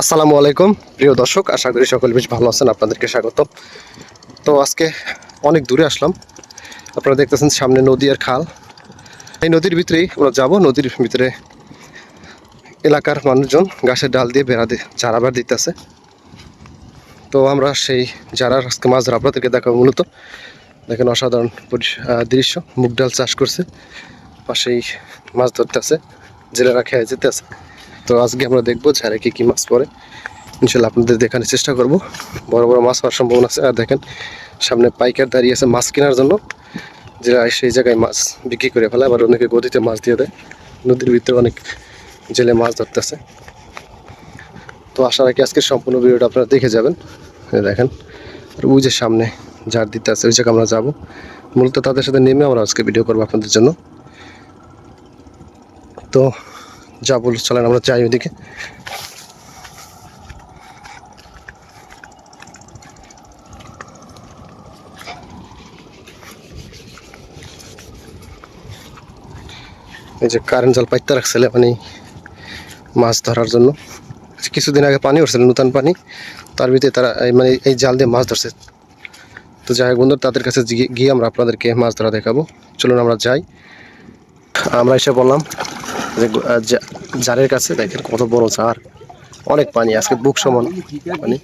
আসসালামু আলাইকুম। প্রিয় দর্শক, আশা করি সকল বেশ ভালো আছেন, আপনাদেরকে স্বাগত। তো আজকে অনেক দূরে আসলাম। আপনারা দেখতেছেন সামনে নদী আর খাল। এই নদীর ভিতরেই আমরা যাব। নদীর ভিতরে এলাকার মানুষজন গাছের ডাল দিয়ে বেড়া দিয়ে চারাবার দিতেছে। তো আমরা সেই যারার আজকে মাছ ধরা আপনাদেরকে দেখাবো মূলত। দেখেন অসাধারণ দৃশ্য। মুগ ডাল চাষ করছে। পাশেই মাছ ধরতেছে, জেলেরা খেয়ে যেতেছে। তো আজকে আমরা দেখব ঝাড়ে কি কি মাছ পড়ে। ইনশাল্লাহ আপনাদের দেখানোর চেষ্টা করব। বড় বড় মাছ হওয়ার সম্ভাবনা আছে। আর দেখেন, সামনে পাইকার দাঁড়িয়ে আছে মাছ কেনার জন্য। যারা সেই জায়গায় মাছ বিক্রি করে ফেলে, আবার অনেকে গদিতে মাছ দিয়ে দেয়। নদীর ভিতরে অনেক জেলে মাছ ধরতেছে। তো আশা রাখি আজকের সম্পূর্ণ ভিডিওটা আপনারা দেখে যাবেন। দেখেন, আর ওই যে সামনে ঝাড় দিতে আছে, ওই জায়গায় আমরা যাব। মূলত তাদের সাথে নেমে আমরা আজকে ভিডিও করব আপনাদের জন্য। তো যা বল চলেন আমরা যাই ওইদিকে এই যে কারেন্ট জল পাইতে রাখছিল মানে মাছ ধরার জন্য। কিছুদিন আগে পানি উঠছিল, নতুন পানি। তার ভিতরে তারা মানে এই জাল দিয়ে মাছ ধরছে। তো যাই হোক বন্ধুরা, তাদের কাছে গিয়ে আমরা আপনাদেরকে মাছ ধরা দেখাবো। চলুন আমরা যাই। আমরা এসে বললাম যে জারের কাছে দেখেন কত বড় জার। অনেক পানি আজকে বুক সমান পানি।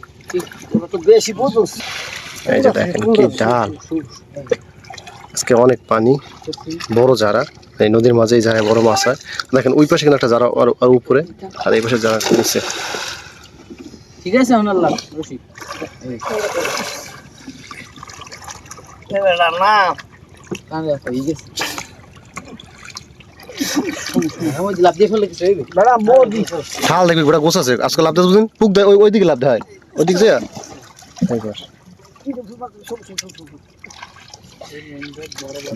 এই যে দেখেন কি ডাল। আজকে অনেক পানি বড় যারা এই নদীর মাঝেই যায় বড় মাছ হয়। দেখেন ওই পাশে কিন্তু একটা যারা আর আর উপরে আর এই পাশে যারা নিচে। ঠিক আছে না কানে হয়ে গেছে আমার লাভ দিয়ে ফেলে কিছু হইবে বেড়া মোর দি খাল দেখবি, গোটা গোছ আছে। আজকে লাভ দেয় পুক দেয় ওই লাভ দেয়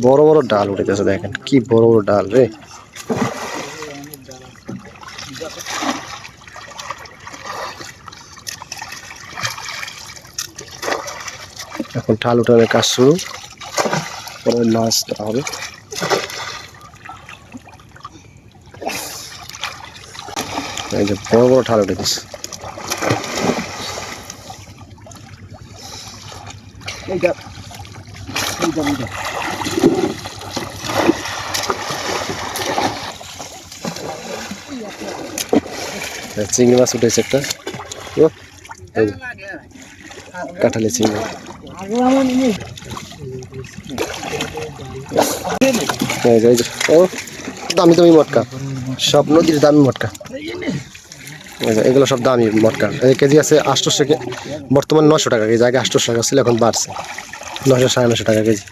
বড় বড় ডাল উঠেছে, দেখেন। কি বড় বড় ডাল রে। এখন ঠাল উঠানোর কাজ শুরু। পরে মাছ ধরা হবে। এই যে বড় বড় ঠাল উঠে এই চিংড়ি মাছ উঠেছে একটা। ও, এই চিংড়ি। এই এই যে, ও দামি দামি মটকা। সব নদীর দামি মটকা। এগুলো সব দামি মটকা। এই কেজি আছে আটশোশো বর্তমান নশো টাকা কেজি আগে আটশোশো টাকা ছিল এখন বাড়ছে। নশো সাড়ে নশো টাকা কেজি।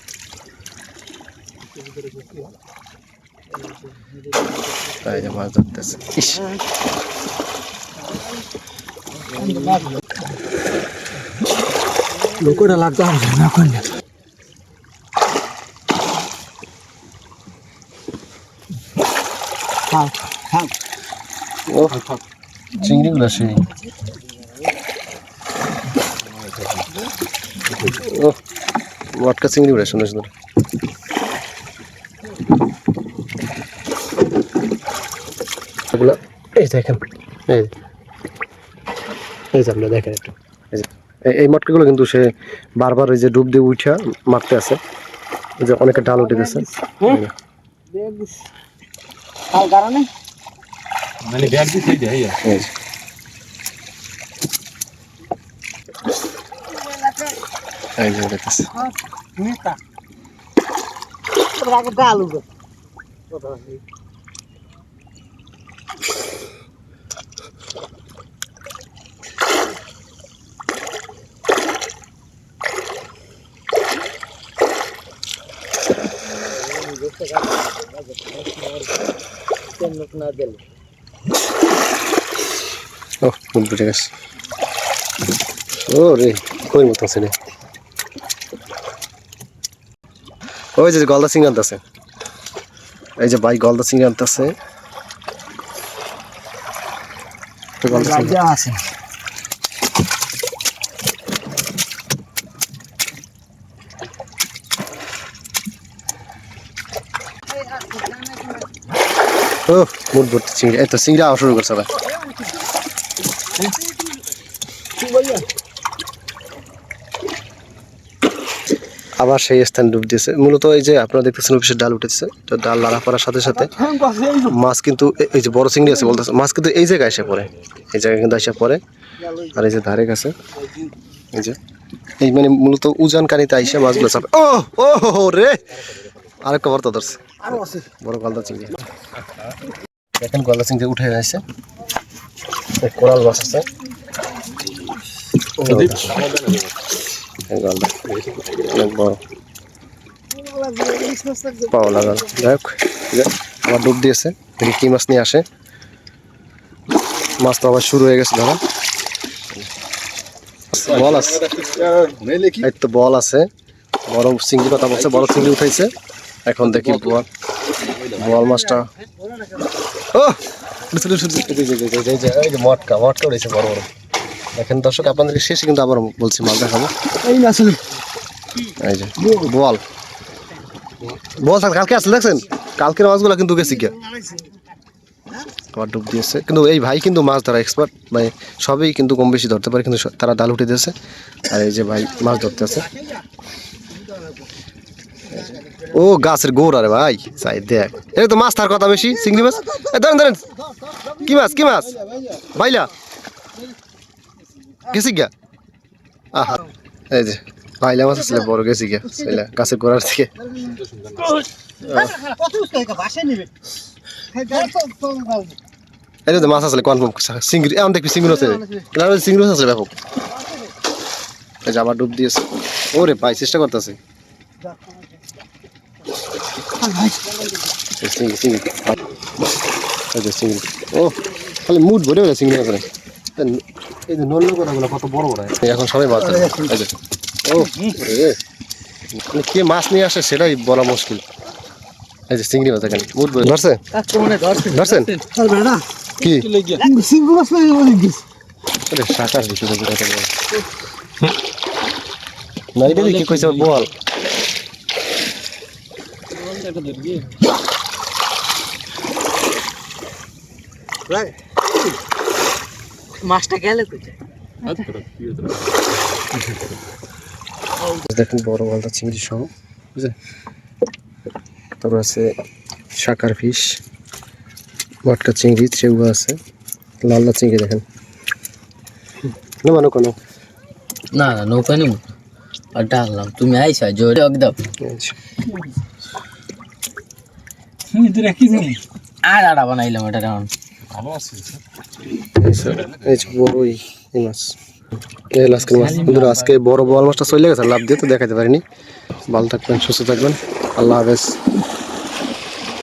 এই যে মাছ ধরতেছে। লোকটা লাগতো না করলে হ্যাঁ হ্যাঁ ও। চিংড়িগুলো সেই। ও মটকা চিংড়ি উড়ে সুন্দর সুন্দর এগুলো? এই দেখেন। এই। এই যে আপনারা দেখেন একটু। এই মটকাগুলো কিন্তু সে বারবার ওই যে ডুব দিয়ে উঠা মারতে আছে। যে অনেকে ডাল উঠে গেছে। মানে ব্যাগ দিয়ে দেয় এই যে দেখতেছে নেতা রাগে ডালু গো না দিলে ও মুখ বুঝে গেছে ও রে কই মতো আছে রে ওই যে গলদা সিং আনতেছে এই যে ভাই গলদা সিং আনতেছে ও মুখ ভর্তি চিংড়ি এই তো চিংড়ি আওয়া শুরু করছে ভাই আবার সেই স্থান ডুব দিয়েছে। মূলত এই যে আপনারা দেখতেছেন অফিসের ডাল উঠেছে তো ডাল লাড়া পড়ার সাথে সাথে মাছ কিন্তু এই যে বড় চিংড়ি আছে বলতেছে, মাছ কিন্তু এই জায়গায় এসে পড়ে, এই জায়গায় কিন্তু এসে পড়ে। আর এই যে ধারে কাছে, এই যে, এই মানে মূলত উজান কানিতে আইসে মাছগুলো চাপে। ও ও রে! আরেকটা বর্ত ধরছে। আরও আছে বড় গলদা চিংড়ি। দেখেন গলদা চিংড়ি উঠে আসছে কোরাল মাছ আছে। অনেক বড়। পাওয়া লাগাল যাই হোক আবার ডুব দিয়েছে। দেখি কি মাছ নিয়ে আসে। মাছ তো আবার শুরু হয়ে গেছে ধরা। বল আছে। এই তো বল আছে। বড় চিংড়ি কথা বলছে বড় চিংড়ি উঠাইছে। এখন দেখি বল। বল মাছটা। ও মটকা মটকা উঠেছে বড় বড় দেখেন দর্শক আপনাদেরকে শেষে কিন্তু আবার বলছি মাছ দেখাবো এই যে বল বল থাক কালকে আসলে দেখছেন কালকের মাছগুলো কিন্তু গেছি গিয়া আবার ডুব দিয়েছে কিন্তু এই ভাই কিন্তু মাছ ধরা এক্সপার্ট ভাই সবই কিন্তু কম বেশি ধরতে পারে কিন্তু তারা ডাল উঠে দিয়েছে আর এই যে ভাই মাছ ধরতে আছে। ও গাছের গোড়, আরে ভাই চাই দেখ। এই তো মাছ তার কথা বেশি, চিংড়ি মাছ? ধরেন ধরেন কি মাছ কি মাছ? ভাইলা গেছি গিয়া। আহা, এই যে ভাইলা মাছ আসলে বড় গেছি গিয়া গাছের গোড়ার থেকে এই যে, মাছ আসলে কনফার্ম চিংড়ি, এখন দেখবি চিংড়ি আছে এটা চিংড়ি আসলে ব্যাপক। এই যে, আবার ডুব দিয়েছে। ওরে ভাই, চেষ্টা করতেছে। ও খালি ভরে চিংড়ি এই যে কত এখন সবাই ও কে মাছ নিয়ে আসে সেটাই বলা মুশকিল চিংড়ি মাছ এখানে মুড ভরে ধরছে ধরছেন কি বেশি বেশি বল এটা মাছটা গেলে কোথায়? দেখেন বড় বলটা চিংড়ি সহ বুঝলেন তারপর আছে শাকার ফিশ মটকা চিংড়ি চেউয়া আছে। লাল লাল চিংড়ি দেখেন। না মানে কোনো না না নৌকা নিব। আর ডাকলাম তুমি আইসা জোরে একদম আর আড়া বানাইলাম এটা এখন। ভালো আছে এই যে বড়ই এই মাছ। এই আজকের মাছ। কিন্তু আজকে বড় বড় মাছটা চলে গেছে লাভ দিয়ে তো দেখাতে পারিনি। ভালো থাকবেন সুস্থ থাকবেন। আল্লাহ হাফেজ।